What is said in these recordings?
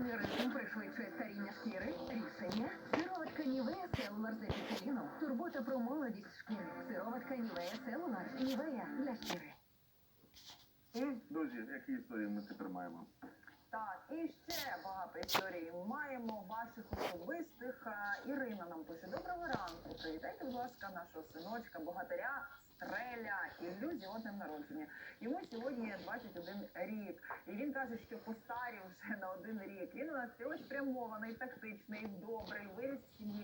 Анюризм пришвидшує старіння шкіри. Рішення сироватка Нівея Селулар з епіцеліном. Турбота про молодість шкіри. Сироватка Нівея Селулар. Нівея для шкіри. Друзі, які історії ми тепер маємо? Так, і ще багато історій маємо ваших особистих. Ірина нам пише: Доброго ранку. Привітайте, будь ласка, нашого синочка, богатиря. Стреля Іллю з його днем народження. Йому сьогодні 21 рік, і він каже, що постарів вже на один рік. Він у нас цілеспрямований, тактичний, добрий, виріс сім'ї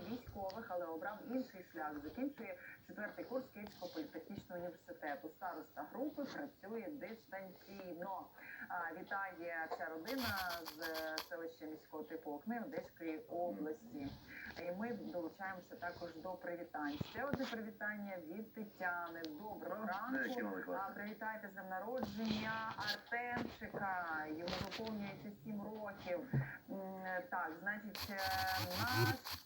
військових, але обрав інший шлях. Закінчує четвертий курс Київського політехнічного університету. Староста групи працює дистанційно. Вітає вся родина з е, селища міського типу Окни Одеської області. І ми долучаємося також до привітань. Ще одне привітання від Тетяни. Доброго ранку. Привітайте з народження Артемчика. Йому виповнюється 7 років. Так, значить, е, наш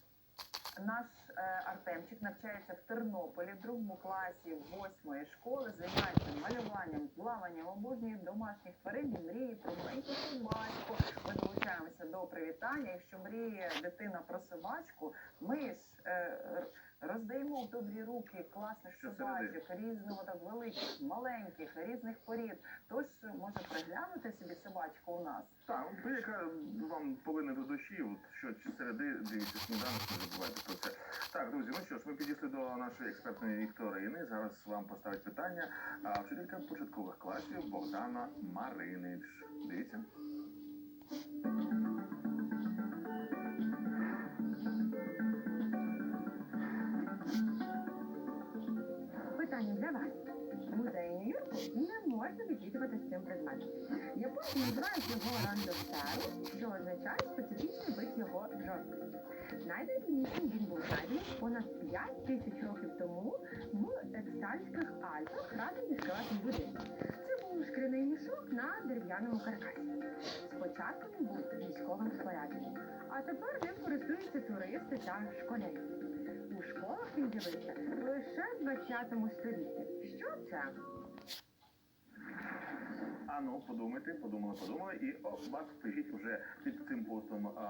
наш е, Артемчик навчається в Тернополі в другому класі восьмої школи, займається малюванням, плаванням, обожнює домашніх тварин мріє про маленьку собачку. Ми долучаємося до привітання. Якщо мріє дитина про собачку, ми ж е, роздаємо в добрі руки класних собачок, різного так великих, маленьких, різних порід. Тож може приглянути собі собачку у нас. Так, ви, яка вам повинна до душі, от що чи середи дивіться сніданок, не забувайте про це. Так, друзі, ну що ж, ми підійшли до нашої експертної вікторини. Зараз вам поставить питання а, вчителька початкових класів Богдана Маринич. Дивіться. Можна відвідувати з цим предметом. Японці називають його рандостару, що означає специфічний вид його жорсткості. Найдавнішим він був знайдений понад 5 тисяч років тому в Екстальських Альпах разом зі скелетом людини. Це був шкіряний мішок на дерев'яному каркасі. Спочатку він був військовим спорядженням, а тепер ним користуються туристи та школярі. У школах він з'явився лише в 20 столітті. Що це? А ну, подумайте, подумали, подумали. І о, вас пишіть уже під цим постом а,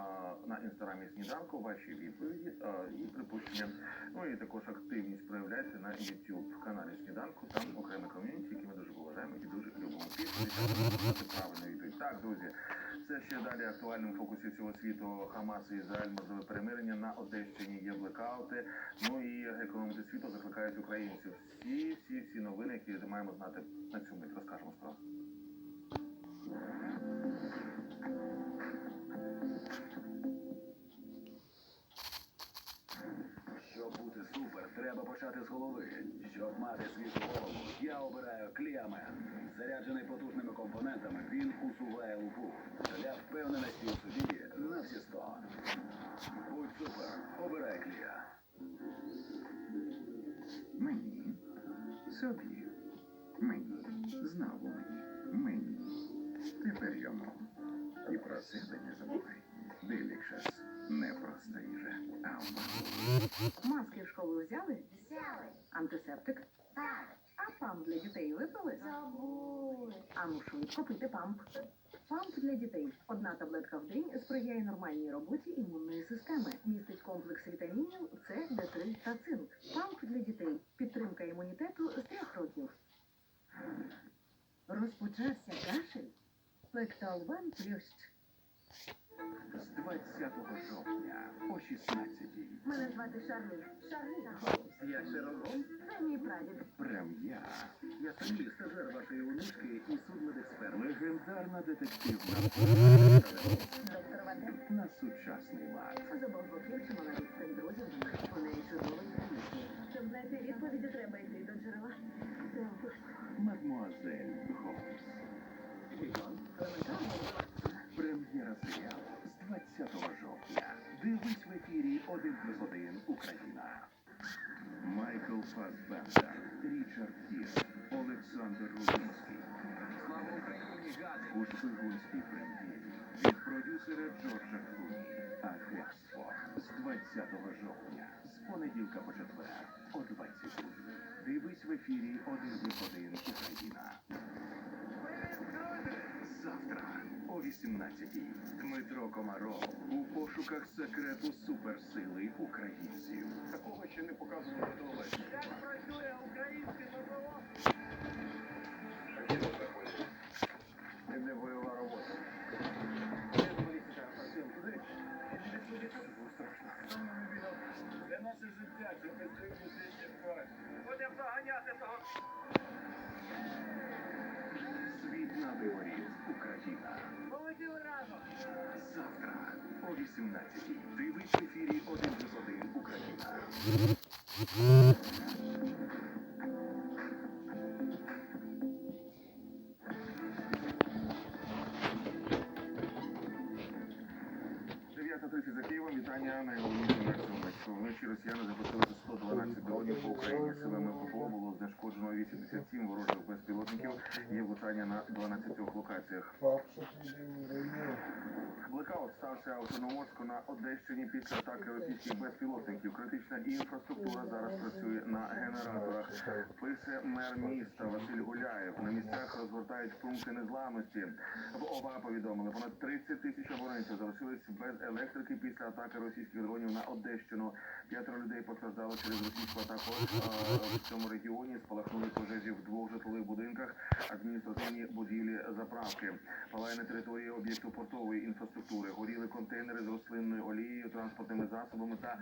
на інстаграмі сніданку ваші відповіді а, і припущення. Ну і також активність проявляйте на YouTube каналі сніданку. Там окреме ком'юніті, яке ми дуже поважаємо і дуже любимо. Підписуйтесь, правильно відповідь. Так, друзі, це ще далі актуальному фокусі цього світу Хамас і Ізраїль можливе перемирення на Одещині є блекаути. Ну і економіки світу закликають українців. Всі, всі, всі новини, які маємо знати на цю мить, розкажемо справу. Щоб бути супер, треба почати з голови. Щоб мати свіжу голову, я обираю Кліамен. Заряджений потужними компонентами, він усуває лупу. Для впевненості у собі на всі сто. Будь супер, обирай Клія. Мені, собі, мені, знову мені, йому. І про себе не забувай. Делікшес не просто їжа, а. Маски в школу взяли? Взяли. Антисептик? Так. А памп для дітей випили? Забули. А ну швидко пити памп. Памп для дітей. Одна таблетка в день сприяє нормальній роботі імунної системи. Містить комплекс вітамінів С, Д3 та цинк. Памп для дітей. Підтримка імунітету з трьох років. Розпочався кашель. Лектал Ван плющ. З 20 жовтня о 16-й Мене звати Шарлі. Шарлі Холмс. Я Холмс. Це мій прадід. прем'єра. Я самі стажер вашої онучки і судмедексперт. Легендарна детективна Доктор Вадим. на сучасний лад. З обох боків чимала відстань озера. У неї чудовий. Щоб знайти відповіді, треба йти до джерела. Мадмуазель. Прем'єра серіалу з 20 жовтня. Дивись в ефірі 1 плюс 1 Україна. Майкл Фасбендер, Річард Гір, Олександр Рудинський. Слава Україні, гади! У шпигунській прем'єрі від продюсера Джорджа Клуні. Агентство з 20 жовтня. З понеділка по четвер о 20. Дивись в ефірі 1 плюс 1 Україна. Завтра о 18-й. Дмитро Комаров у пошуках секрету суперсили українців. Такого ще не показували на телебаченні. Як працює український ППО? Іде бойова робота. Наше життя. Будемо доганяти того. Світ на виворі. Україна. Завтра о 18-й. Дивись в ефірі 1 плюс 1 Україна. 30 за Києвом. Вітання найголовнішим версіям вечора. Вночі росіяни запустили 112 дронів по Україні. Силами ППО було знешкоджено 87 ворожих безпілотників. Є влучання на 12 локаціях. Блекаут стався у на Одещині після атаки російських безпілотників. Критична інфраструктура зараз працює на генераторах. Пише мер міста Василь Гуляєв. На місцях розгортають пункти незламності. В ОВА повідомили, понад 30 тисяч абонентів залишились без електрики після атаки російських дронів на Одещину. П'ятеро людей постраждало через російську атаку в цьому регіоні. Спалахнули пожежі в двох житлових будинках, адміністративні будівлі заправки. Палає на території об'єкту портової інфраструктури. Горіли контейнери з рослинною олією, транспортними засобами та